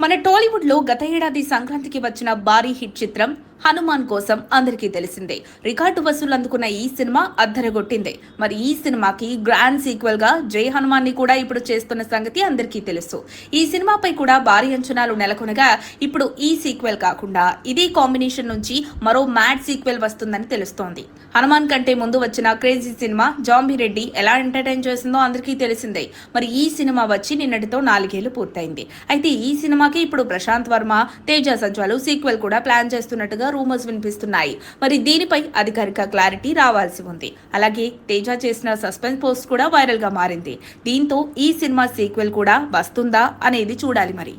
మన టాలీవుడ్లో గత ఏడాది సంక్రాంతికి వచ్చిన భారీ హిట్ చిత్రం హనుమాన్ కోసం అందరికీ తెలిసిందే. రికార్డు వసూలు అందుకున్న ఈ సినిమా అద్దరగొట్టింది. మరి ఈ సినిమాకి గ్రాండ్ సీక్వెల్గా జై హనుమాన్ని కూడా ఇప్పుడు చేస్తున్న సంగతి అందరికీ తెలుసు. ఈ సినిమాపై కూడా భారీ అంచనాలు నెలకొనగా ఇప్పుడు ఈ సీక్వెల్ కాకుండా ఇదే కాంబినేషన్ నుంచి మరో మ్యాడ్ సీక్వెల్ వస్తుందని తెలుస్తోంది. హనుమాన్ కంటే ముందు వచ్చిన క్రేజీ సినిమా జాంబీ రెడ్డి ఎలా ఎంటర్టైన్ చేసిందో అందరికీ తెలిసిందే. మరి ఈ సినిమా వచ్చి నిన్నటితో నాలుగేళ్ళు పూర్తయింది. అయితే ఈ సినిమాకి ఇప్పుడు ప్రశాంత్ వర్మ తేజ సజ్వాలు సీక్వెల్ కూడా ప్లాన్ చేస్తున్నట్టుగా రూమర్స్ వినిపిస్తున్నాయి. మరి దీనిపై అధికారిక క్లారిటీ రావాల్సి ఉంది. అలాగే తేజ చేసిన సస్పెన్స్ పోస్ట్ కూడా వైరల్గా మారింది. దీంతో ఈ సినిమా సీక్వెల్ కూడా వస్తుందా అనేది చూడాలి మరి.